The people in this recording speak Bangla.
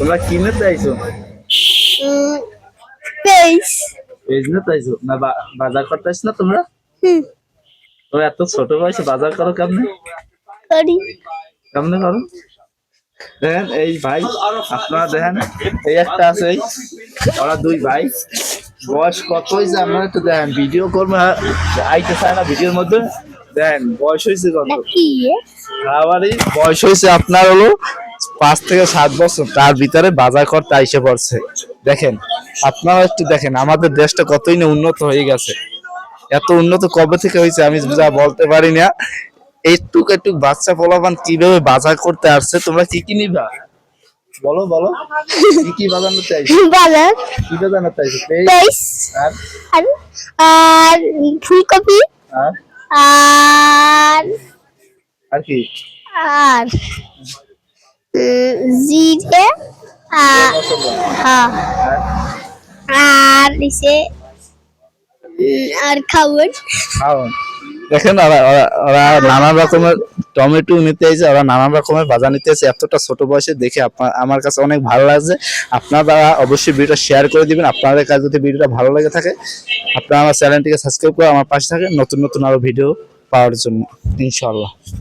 তোমরা কিনে চাইছো? পেস পেজ না চাইছো? না বা- বাজার করতে আসছো না তোমরা? হুম। তো এত ছোট বয়সে বাজার করো কেমনে? করি। কেমনে করো? দেখেন এই ভাই আপনারা দেখেন এই একটা আছে ওরা দুই ভাই। বয়স কত হয়েছে আপনারা একটু দেখেন ভিডিও করব হ্যাঁ, আইতে চায় না ভিডিওর মধ্যে। দেখেন বয়স হয়েছে কত? নাকি আবারই বয়স হয়েছে আপনার হলো পাঁচ থেকে সাত বছর তার ভিতরে বাজার করতে আইসে পড়ছে। দেখেন আপনারা একটু দেখেন আমাদের দেশটা কতই না উন্নত হয়ে গেছে। এত উন্নত কবে থেকে হয়েছে আমি যা বলতে পারি না। এইটুক একটু বাচ্চা পোলাপান কীভাবে বাজার করতে আসছে তোমরা কি কি নিবা? বলো বলো। কি কি বাজানো চাইছো বাজার কি বাজানো চাইছো পেঁয়াজ আর? আর ফুলকপি। আর আর কি? আর জিরে হ্যাঁ। আর ইসে আর খাবার খাওয়ান। দেখেন, ওরা নানান রকমের টমেটো নিতে এসে, ওরা নানান রকমের বাজার নিতে এসে, এতটা ছোট বয়সে দেখে আপনার আমার কাছে অনেক ভালো লাগছে। আপনারা অবশ্যই ভিডিওটা শেয়ার করে দিবেন। আপনাদের কাছে যদি ভিডিওটা ভালো লেগে থাকে, আপনারা আমার চ্যানেলটিকে সাবস্ক্রাইব করে আমার পাশে থাকেন। নতুন নতুন আরও ভিডিও পাওয়ার জন্য ইনশাল্লাহ